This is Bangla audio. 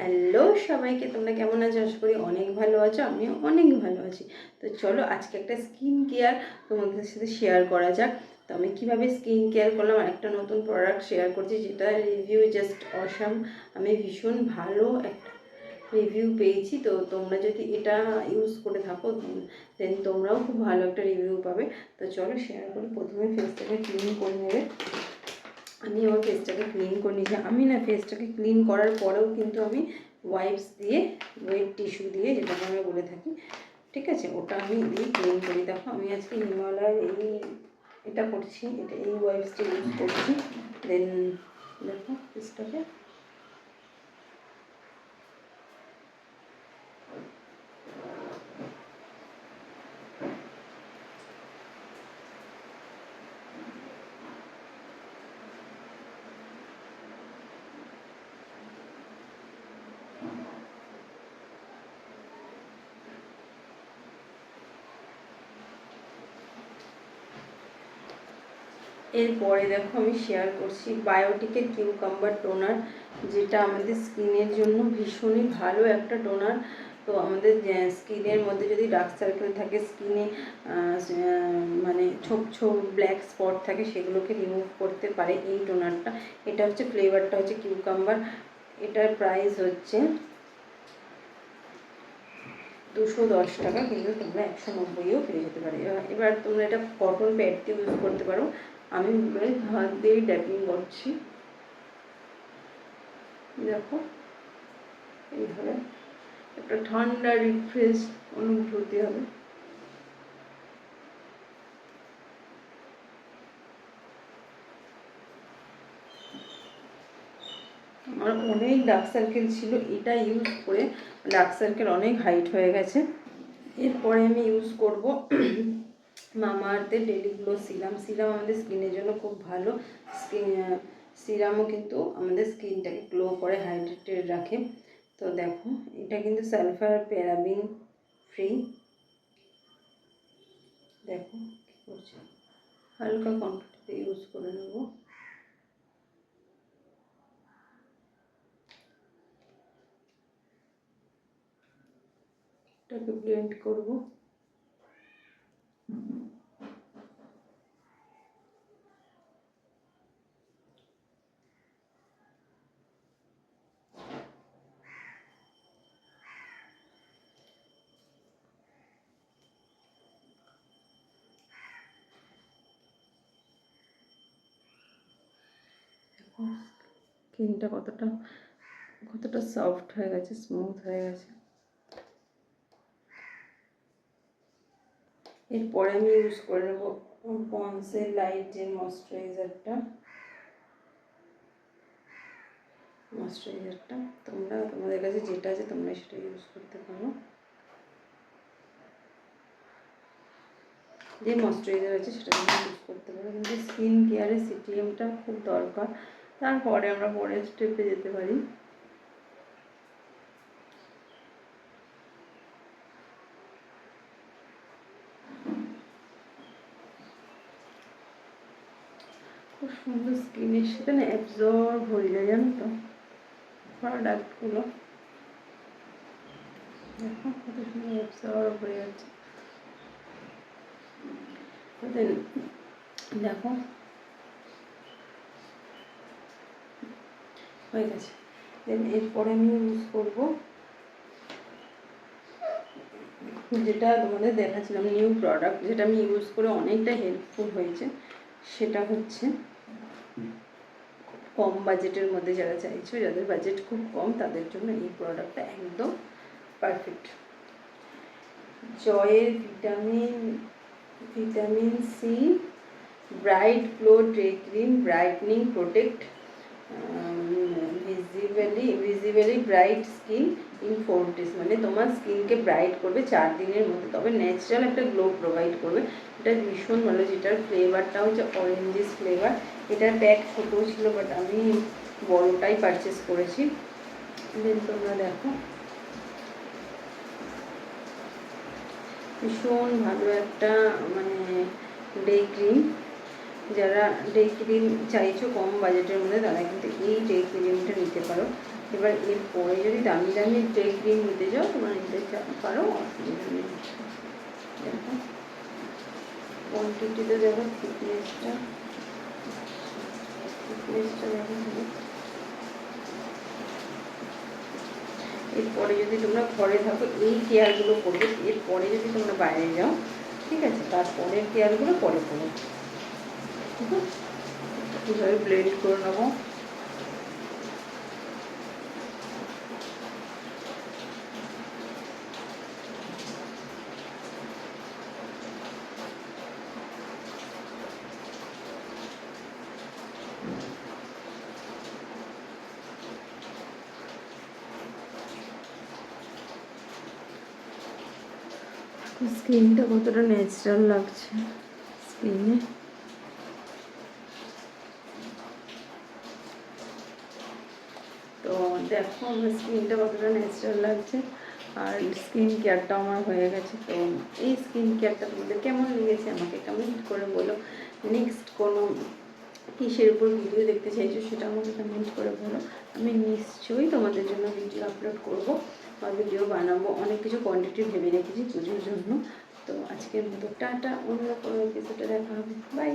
হ্যালো সবাইকে, তোমরা কেমন আছো? আশা করি অনেক ভালো আছো, আমিও অনেক ভালো আছি। তো চলো আজকে একটা স্কিন কেয়ার তোমাদের সাথে শেয়ার করা যাক। তো আমি কীভাবে স্কিন কেয়ার করলাম একটা নতুন প্রোডাক্ট শেয়ার করছি, যেটা রিভিউ জাস্ট অসাম আমি ভীষণ ভালো একটা রিভিউ পেয়েছি, তো তোমরা যদি এটা ইউজ করে থাকো দেন তোমরাও খুব ভালো একটা রিভিউ পাবে। তো চলো শেয়ার করি, প্রথমে ফেসটাকে ক্লিন করে নেবে। আমি আমার ফেসটাকে ক্লিন করে নিয়েছি। আমি না ফেসটাকে ক্লিন করার পরেও কিন্তু আমি ওয়াইপস দিয়ে ওয়েট টিস্যু দিয়ে যেটাকে আমরা বলে থাকি, ঠিক আছে? ওটা আমি দিয়ে ক্লিন করি। দেখো, আমি আজকে হিমালয়ের এই এটা করছি, এটা এই ওয়াইপসটা ইউজ করছি। দেন দেখো ফেসটাকে এরপরে দেখো আমি শেয়ার করছি বায়োটিকের কিউকাম্বার টোনার যেটা আমাদের স্কিনের জন্য ভীষণই ভালো একটা টোনার তো আমাদের স্কিনের মধ্যে যদি ডার্ক সার্কেল থাকে স্কিনে মানে ছোপ ছোপ ব্ল্যাক স্পট থাকে, সেগুলোকে রিমুভ করতে পারে এই টোনারটা এটা হচ্ছে ফ্লেভারটা হচ্ছে কিউকাম্বার এটার প্রাইস হচ্ছে দুশো দশ টাকা, কিন্তু তোমরা একশো নব্বইও পেয়ে যেতে পারে। এবার তোমরা এটা কটন প্যাড দিয়ে ইউজ করতে পারো। আমি হাত দিয়েই ট্যাপিং করছি। দেখো, এইভাবে একটা ঠান্ডা রিফ্রেশ অনুভূতি হবে। আমার অনেক ডার্ক সার্কেল ছিল, এটা ইউজ করে ডার্ক সার্কেল অনেক হাইট হয়ে গেছে। এরপরে আমি ইউজ করব মামা আর্থের ডেলি গ্লো সিরাম সিরাম আমাদের স্কিনের জন্য খুব ভালো। স্কিন সিরামও কিন্তু আমাদের স্কিনটাকে গ্লো করে হাইড্রেটেড রাখে। তো দেখো, এটা কিন্তু সালফার প্যারাবিন ফ্রি দেখো কী করছে। হালকা কন্ট্রাক্টে ইউজ করে নেব। এটাকে ব্লেন্ড করব। স্কিনটা কতটা কতটা সফট হয়ে গেছে স্মুথ হয়ে গেছে। এরপরে আমি ইউজ করে নেব পন্সের লাইট যে ময়শ্চারাইজারটা ময়শ্চারাইজারটা তোমরা, তোমাদের কাছে যেটা আছে তোমরা সেটা ইউজ করতে পারো। যে ময়শ্চারাইজার আছে, সেটা তোমরা ইউজ করতে পারো। কিন্তু স্কিন কেয়ারে সিটিএমটা খুব দরকার। তারপরে আমরা পরের স্টেপে যেতে পারি। খুব সুন্দর স্কিনের সাথে না অ্যাবজর্ব হয়ে যায়, জানো তো? প্রোডাক্টগুলো দেখো কত সুন্দর অ্যাবজর্ব হয়ে যাচ্ছে। দেখো হয়ে গেছে। দেন এরপরে আমি ইউজ করব যেটা তোমাদের দেখাচ্ছিলাম নিউ প্রোডাক্ট যেটা আমি ইউজ করে অনেকটা হেল্পফুল হয়েছে, সেটা হচ্ছে কম বাজেটের মধ্যে যারা চাইছো, যাদের বাজেট খুব কম, তাদের জন্য এই প্রোডাক্টটা একদম পারফেক্ট জয়ের vitamin vitamin C bright glow day cream brightening protect visibly visibly bright skin in four days মানে তোমার স্কিনকে ব্রাইট করবে চার দিনের মধ্যে। তবে ন্যাচারাল একটা গ্লো প্রোভাইড করবে। এটা ভীষণ ভালো, যেটার ফ্লেভারটা হচ্ছে অরেঞ্জিস ফ্লেভার এটার প্যাক ছোটো ছিল বাট আমি বড়টাই পারচেস করেছি। দেন তোমরা দেখো। ভীষণ ভালো একটা মানে ডে ক্রিম যারা ডে ক্রিম চাইছো কম বাজেটের মধ্যে, তারা কিন্তু এই ডে ক্রিমটা নিতে পারো। এবার এরপরে যদি দামি দামি ডে ক্রিম নিতে যাও, তোমরা নিতে পারো, অসুবিধা নেই। দেখো। কোয়ান্টিটিতে দেখো থিকনেসটা থিকনেসটা দেখো। এরপরে যদি তোমরা ঘরে থাকো, এই কেয়ারগুলো করবে, এরপরে যদি তোমরা বাইরে যাও, ঠিক আছে? তারপরের কেয়ারগুলো পরে করো। কীভাবে ব্লেন্ড করে নেব। স্কিনটা কতটা ন্যাচারাল লাগছে। স্কিনে তো দেখো আমার স্কিনটা কতটা ন্যাচারাল লাগছে আর স্কিন কেয়ারটা আমার হয়ে গেছে। তো এই স্কিন কেয়ারটা তোমাদের কেমন লেগেছে আমাকে কমেন্ট করে বলো। নেক্সট কোনো কিসের উপর ভিডিও দেখতে চাইছো সেটা আমাকে কমেন্ট করে বলো। আমি নিশ্চয়ই তোমাদের জন্য ভিডিও আপলোড করব বা ভিডিও বানাবো। অনেক কিছু কোয়ান্টিটি ভেবে রেখেছি পুজোর জন্য। তো আজকের মতো টাটা, অন্য কোনো এপিসোডে দেখা হবে। বাই